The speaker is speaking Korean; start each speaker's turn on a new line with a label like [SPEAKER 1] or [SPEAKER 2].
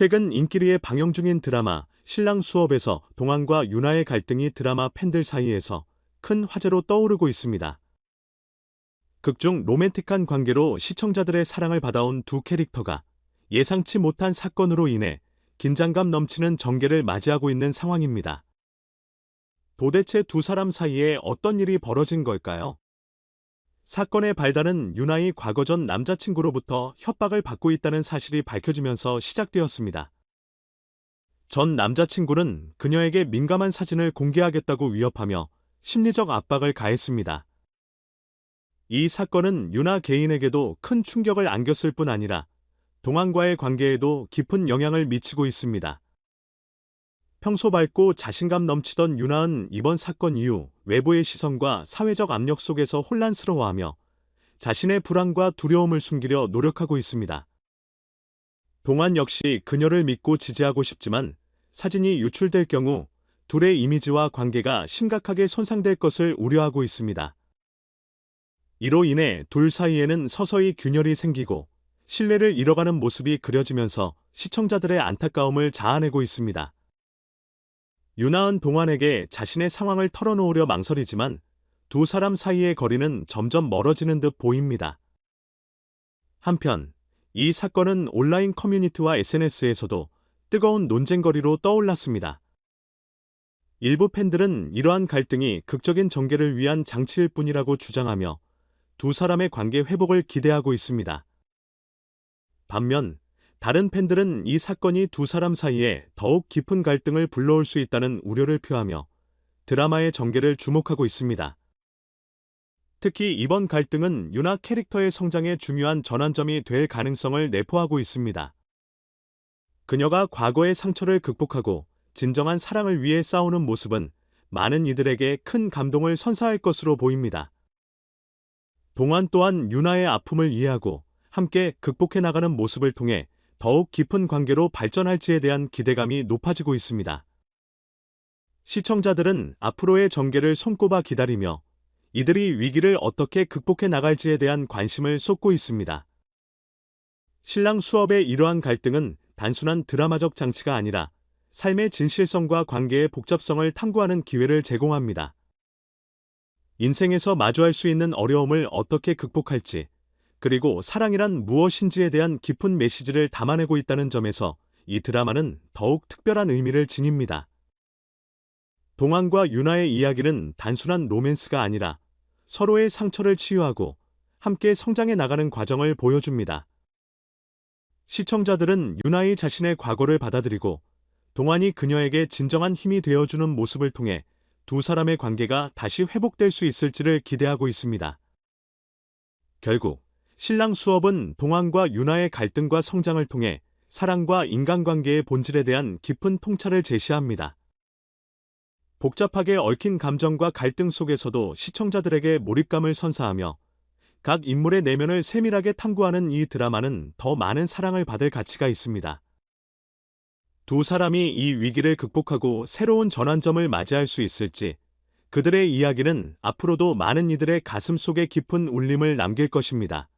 [SPEAKER 1] 최근 인기리에 방영 중인 드라마 신랑 수업에서 동안과 윤아의 갈등이 드라마 팬들 사이에서 큰 화제로 떠오르고 있습니다. 극중 로맨틱한 관계로 시청자들의 사랑을 받아온 두 캐릭터가 예상치 못한 사건으로 인해 긴장감 넘치는 전개를 맞이하고 있는 상황입니다. 도대체 두 사람 사이에 어떤 일이 벌어진 걸까요? 사건의 발단은 유나의 과거 전 남자친구로부터 협박을 받고 있다는 사실이 밝혀지면서 시작되었습니다. 전 남자친구는 그녀에게 민감한 사진을 공개하겠다고 위협하며 심리적 압박을 가했습니다. 이 사건은 유나 개인에게도 큰 충격을 안겼을 뿐 아니라 동안과의 관계에도 깊은 영향을 미치고 있습니다. 평소 밝고 자신감 넘치던 유나은 이번 사건 이후 외부의 시선과 사회적 압력 속에서 혼란스러워하며 자신의 불안과 두려움을 숨기려 노력하고 있습니다. 동안 역시 그녀를 믿고 지지하고 싶지만 사진이 유출될 경우 둘의 이미지와 관계가 심각하게 손상될 것을 우려하고 있습니다. 이로 인해 둘 사이에는 서서히 균열이 생기고 신뢰를 잃어가는 모습이 그려지면서 시청자들의 안타까움을 자아내고 있습니다. 유나은 동안에게 자신의 상황을 털어놓으려 망설이지만 두 사람 사이의 거리는 점점 멀어지는 듯 보입니다. 한편, 이 사건은 온라인 커뮤니티와 SNS에서도 뜨거운 논쟁거리로 떠올랐습니다. 일부 팬들은 이러한 갈등이 극적인 전개를 위한 장치일 뿐이라고 주장하며 두 사람의 관계 회복을 기대하고 있습니다. 반면 다른 팬들은 이 사건이 두 사람 사이에 더욱 깊은 갈등을 불러올 수 있다는 우려를 표하며 드라마의 전개를 주목하고 있습니다. 특히 이번 갈등은 유나 캐릭터의 성장에 중요한 전환점이 될 가능성을 내포하고 있습니다. 그녀가 과거의 상처를 극복하고 진정한 사랑을 위해 싸우는 모습은 많은 이들에게 큰 감동을 선사할 것으로 보입니다. 동안 또한 유나의 아픔을 이해하고 함께 극복해 나가는 모습을 통해 더욱 깊은 관계로 발전할지에 대한 기대감이 높아지고 있습니다. 시청자들은 앞으로의 전개를 손꼽아 기다리며 이들이 위기를 어떻게 극복해 나갈지에 대한 관심을 쏟고 있습니다. 신랑 수업의 이러한 갈등은 단순한 드라마적 장치가 아니라 삶의 진실성과 관계의 복잡성을 탐구하는 기회를 제공합니다. 인생에서 마주할 수 있는 어려움을 어떻게 극복할지, 그리고 사랑이란 무엇인지에 대한 깊은 메시지를 담아내고 있다는 점에서 이 드라마는 더욱 특별한 의미를 지닙니다. 동안과 유나의 이야기는 단순한 로맨스가 아니라 서로의 상처를 치유하고 함께 성장해 나가는 과정을 보여줍니다. 시청자들은 유나의 자신의 과거를 받아들이고 동안이 그녀에게 진정한 힘이 되어주는 모습을 통해 두 사람의 관계가 다시 회복될 수 있을지를 기대하고 있습니다. 결국 신랑 수업은 동안과 윤아의 갈등과 성장을 통해 사랑과 인간관계의 본질에 대한 깊은 통찰을 제시합니다. 복잡하게 얽힌 감정과 갈등 속에서도 시청자들에게 몰입감을 선사하며 각 인물의 내면을 세밀하게 탐구하는 이 드라마는 더 많은 사랑을 받을 가치가 있습니다. 두 사람이 이 위기를 극복하고 새로운 전환점을 맞이할 수 있을지 그들의 이야기는 앞으로도 많은 이들의 가슴 속에 깊은 울림을 남길 것입니다.